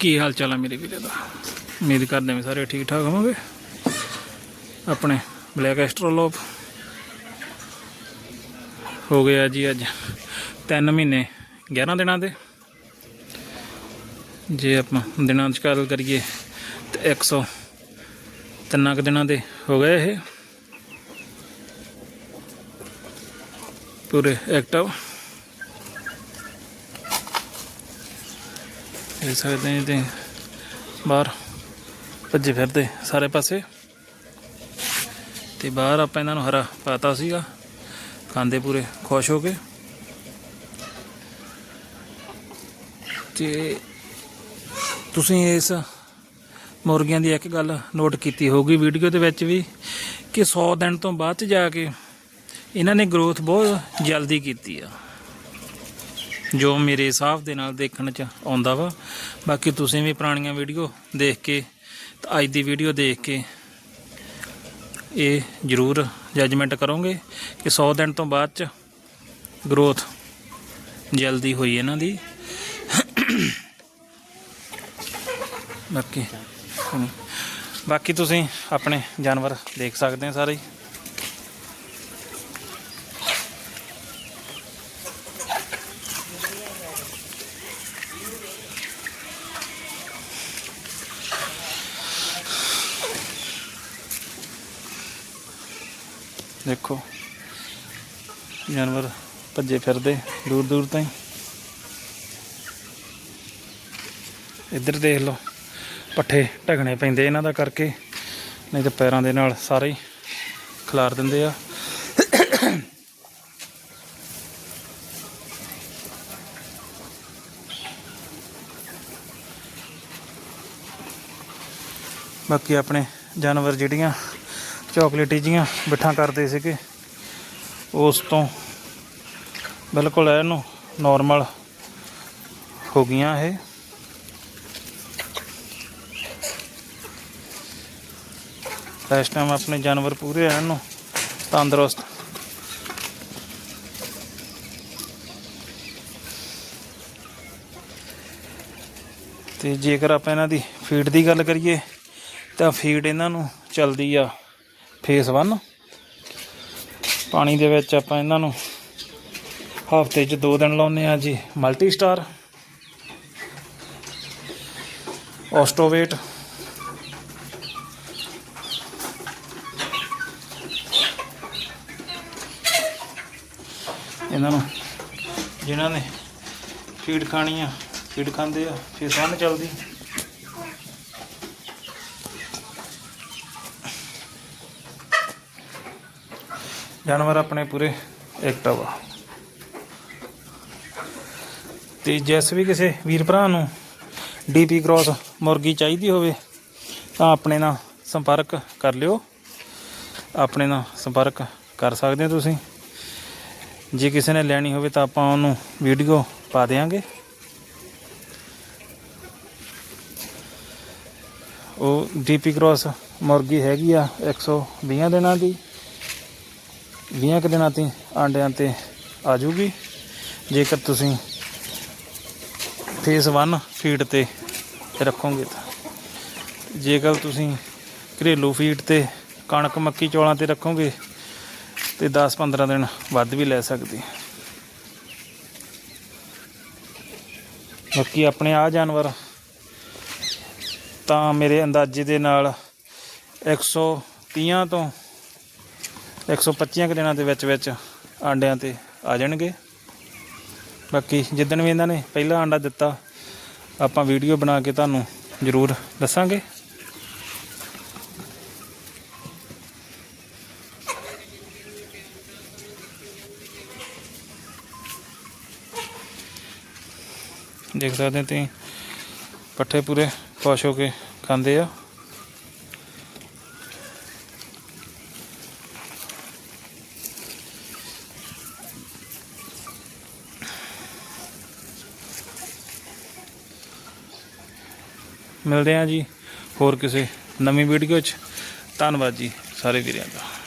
ਕੀ ਹਾਲ ਚਾਲ ਹੈ ਮੇਰੇ ਵੀਰੇ ਦਾ? ਉਮੀਦ ਕਰਦੇ ਹਾਂ ਸਾਰੇ ਠੀਕ ਠਾਕ ਹੋਵੋਗੇ। ਆਪਣੇ ਬਲੈਕ ਐਸਟਰੋਲੋਪ ਹੋ ਗਿਆ ਜੀ ਅੱਜ 3 ਮਹੀਨੇ 11 ਦਿਨਾਂ ਦੇ। ਜੇ ਆਪਾਂ ਦਿਨਾਂ ਦੀ ਗੱਲ ਕਰੀਏ ਤੇ 100 ਤਿੰਨਾਂ ਕੁ ਦਿਨਾਂ ਦੇ ਹੋ ਗਏ ਇਹ। ਪੂਰੇ ਐਕਟਿਵ ਦੇਖ ਸਕਦੇ ਹਾਂ ਤੇ ਬਾਹਰ ਭੱਜੇ ਫਿਰਦੇ ਸਾਰੇ ਪਾਸੇ। ਤੇ ਬਾਹਰ ਆਪਾਂ ਇਹਨਾਂ ਨੂੰ ਹਰਾ ਪਾਤਾ ਸੀਗਾ, ਖਾਂਦੇ ਪੂਰੇ ਖੁਸ਼ ਹੋ ਕੇ। ਤੇ ਤੁਸੀਂ ਇਸ ਮੁਰਗੀਆਂ ਦੀ ਇੱਕ ਗੱਲ ਨੋਟ ਕੀਤੀ ਹੋਊਗੀ ਵੀਡੀਓ ਦੇ ਵਿੱਚ ਵੀ, ਕਿ 100 ਦਿਨ ਤੋਂ ਬਾਅਦ ਚ ਜਾ ਕੇ ਇਹਨਾਂ ਨੇ ਗਰੋਥ ਬਹੁਤ ਜਲਦੀ ਕੀਤੀ ਆ। ਜੋ ਮੇਰੇ ਹਿਸਾਬ ਦੇ ਨਾਲ ਦੇਖਣ ਚ ਆਉਂਦਾ ਵਾ। ਬਾਕੀ ਤੁਸੀਂ ਵੀ ਪੁਰਾਣੀਆਂ ਵੀਡੀਓ ਦੇਖ ਕੇ ਤੇ ਅੱਜ ਦੀ ਵੀਡੀਓ ਦੇਖ ਕੇ ਇਹ ਜ਼ਰੂਰ ਜੱਜਮੈਂਟ ਕਰੋਗੇ ਕਿ 100 ਦਿਨ ਤੋਂ ਬਾਅਦ ਚ ਗਰੋਥ ਜਲਦੀ ਹੋਈ ਇਹਨਾਂ ਦੀ। ਬਾਕੀ ਬਾਕੀ ਤੁਸੀਂ ਆਪਣੇ ਜਾਨਵਰ ਦੇਖ ਸਕਦੇ ਹੋ ਸਾਰੇ। ਦੇਖੋ, ਜਾਨਵਰ ਭੱਜੇ ਫਿਰਦੇ ਦੂਰ ਦੂਰ ਤਾਈਂ। ਇੱਧਰ ਦੇਖ ਲਓ, ਪੱਠੇ ਢਗਣੇ ਪੈਂਦੇ ਇਹਨਾਂ ਦਾ ਕਰਕੇ, ਨਹੀਂ ਤਾਂ ਪੈਰਾਂ ਦੇ ਨਾਲ ਸਾਰੇ ਹੀ ਖਿਲਾਰ ਦਿੰਦੇ ਆ। ਬਾਕੀ ਆਪਣੇ ਜਾਨਵਰ ਜਿਹੜੀਆਂ ਚਾਕਲੇਟੀ ਜੀਆਂ ਬਿਠਾਂ ਕਰਦੇ ਸੀਗੇ। ਉਸ ਤੋਂ ਬਿਲਕੁਲ ਇਹਨੂੰ ਨਾਰਮਲ ਹੋ ਗਈਆਂ ਇਹ। ਇਸ ਟਾਈਮ ਆਪਣੇ ਜਾਨਵਰ ਪੂਰੇ ਐਨ ਨੂੰ ਤੰਦਰੁਸਤ। ਤੇ ਜੇਕਰ ਆਪਾਂ ਇਹਨਾਂ ਦੀ ਫੀਡ ਦੀ ਗੱਲ ਕਰੀਏ, ਤਾਂ ਫੀਡ ਇਹਨਾਂ ਨੂੰ ਚਲਦੀ ਆ। ਫੇਸ 1 ਪਾਣੀ ਦੇ ਵਿੱਚ ਆਪਾਂ ਇਹਨਾਂ ਨੂੰ ਹਫ਼ਤੇ 'ਚ 2 ਦਿਨ ਲਾਉਂਦੇ ਆ ਜੀ ਮਲਟੀ ਸਟਾਰ ਆਸਟੋਵੇਟ ਇਹਨਾਂ ਨੂੰ ਜਿਨ੍ਹਾਂ ਨੇ ਫੀਡ ਖਾਣੀ ਆ ਫੀਡ ਖਾਂਦੇ ਆ, ਫੇਸ 1 ਚੱਲਦੀ। ਜਾਨਵਰ ਆਪਣੇ ਪੂਰੇ ਐਕਟਿਵ ਆ ਤੇ ਜਿਸ ਵੀ ਕਿਸੇ ਵੀਰ ਭਰਾ ਨੂੰ ਡੀਪੀ ਕ੍ਰੋਸ ਮੁਰਗੀ ਚਾਹੀਦੀ ਹੋਵੇ, ਤਾਂ ਆਪਣੇ ਨਾਲ ਸੰਪਰਕ ਕਰ ਲਿਓ। ਆਪਣੇ ਨਾਲ ਸੰਪਰਕ ਕਰ ਸਕਦੇ ਹੋ ਤੁਸੀਂ। ਜੇ ਕਿਸੇ ਨੇ ਲੈਣੀ ਹੋਵੇ, ਤਾਂ ਆਪਾਂ ਉਹਨੂੰ ਵੀਡੀਓ ਪਾ ਦੇਵਾਂਗੇ ਉਹ ਡੀਪੀ ਕ੍ਰੋਸ ਮੁਰਗੀ ਹੈਗੀ ਆ 120 ਦਿਨਾਂ ਦੀ। 20 ਕੁ ਦਿਨਾਂ ਤੇ ਆਂਡਿਆਂ ਤੇ ਆ ਜੂਗੀ ਜੇਕਰ ਤੁਸੀਂ ਫੇਸ 1 ਫੀਡ ਤੇ ਰੱਖੋਗੇ ਤਾਂ। ਜੇਕਰ ਤੁਸੀਂ ਘਰੇਲੂ ਫੀਡ ਤੇ ਕਣਕ, ਮੱਕੀ, ਚੌਲਾਂ ਤੇ ਰੱਖੋਗੇ ਤੇ 10-15 ਦਿਨ ਵੱਧ ਵੀ ਲੈ ਸਕਦੀ। ਬਾਕੀ ਆਪਣੇ ਆ ਜਾਨਵਰ, ਤਾਂ ਮੇਰੇ ਅੰਦਾਜ਼ੇ ਦੇ ਨਾਲ 130 ਤੋਂ 125 ਕੁ ਦਿਨਾਂ ਦੇ ਵਿੱਚ ਵਿੱਚ ਆਂਡਿਆਂ ਤੇ ਆ ਜਾਣਗੇ। ਬਾਕੀ ਜਿੱਦਣ ਵੀ ਇਹਨਾਂ ਨੇ ਪਹਿਲਾ ਆਂਡਾ ਦਿੱਤਾ, ਆਪਾਂ ਵੀਡੀਓ ਬਣਾ ਕੇ ਤੁਹਾਨੂੰ ਜ਼ਰੂਰ ਦੱਸਾਂਗੇ। ਦੇਖ ਸਕਦੇ ਤੁਸੀਂ, ਪੱਠੇ ਪੂਰੇ ਖੁਸ਼ ਹੋ ਕੇ ਖਾਂਦੇ ਆ। ਮਿਲਦੇ ਆ ਜੀ ਹੋਰ ਕਿਸੇ ਨਵੀਂ ਵੀਡੀਓ 'ਚ। ਧੰਨਵਾਦ ਜੀ ਸਾਰੇ ਵੀਰਾਂ ਦਾ।